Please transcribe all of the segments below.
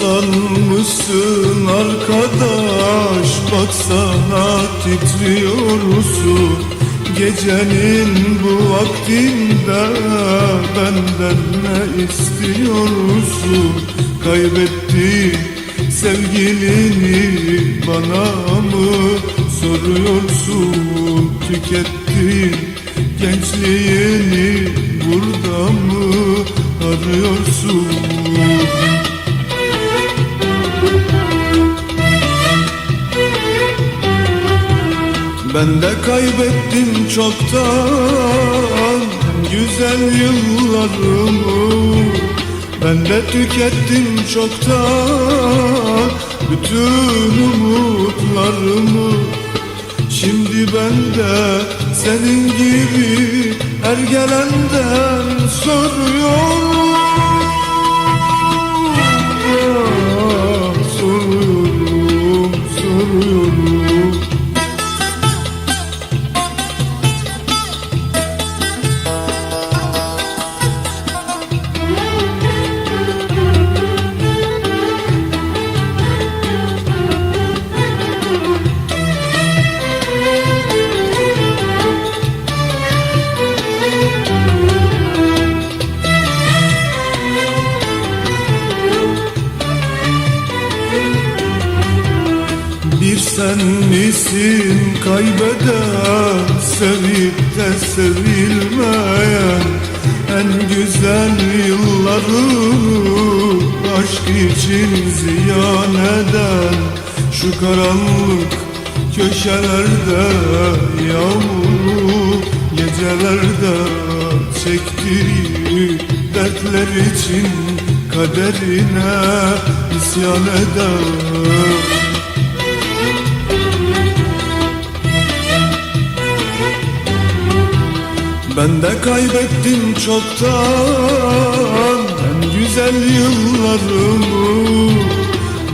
Paslanmışsın arkadaş Baksana titriyorsun Gecenin bu vaktinde Benden ne istiyorsun Kaybettin sevgilini Bana mı soruyorsun? Tükettin Ben de kaybettim çoktan güzel yıllarımı. Ben de tükettim çoktan bütün umutlarımı. Şimdi ben de senin gibi her gelenden soruyorum sen misin kaybeden Sevip de sevilmeyen? En güzel yıllarını Aşk için ziyan eden? Şu karanlık köşelerde Yağmurlu gecelerde Çektiği dertler için Kaderine isyan eder Ben de kaybettim çoktan. En güzel yıllarımı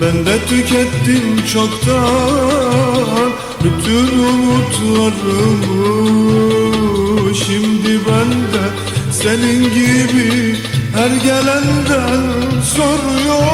Ben de tükettim çoktan. Bütün umutlarımı Şimdi ben de senin gibi her gelenden soruyorum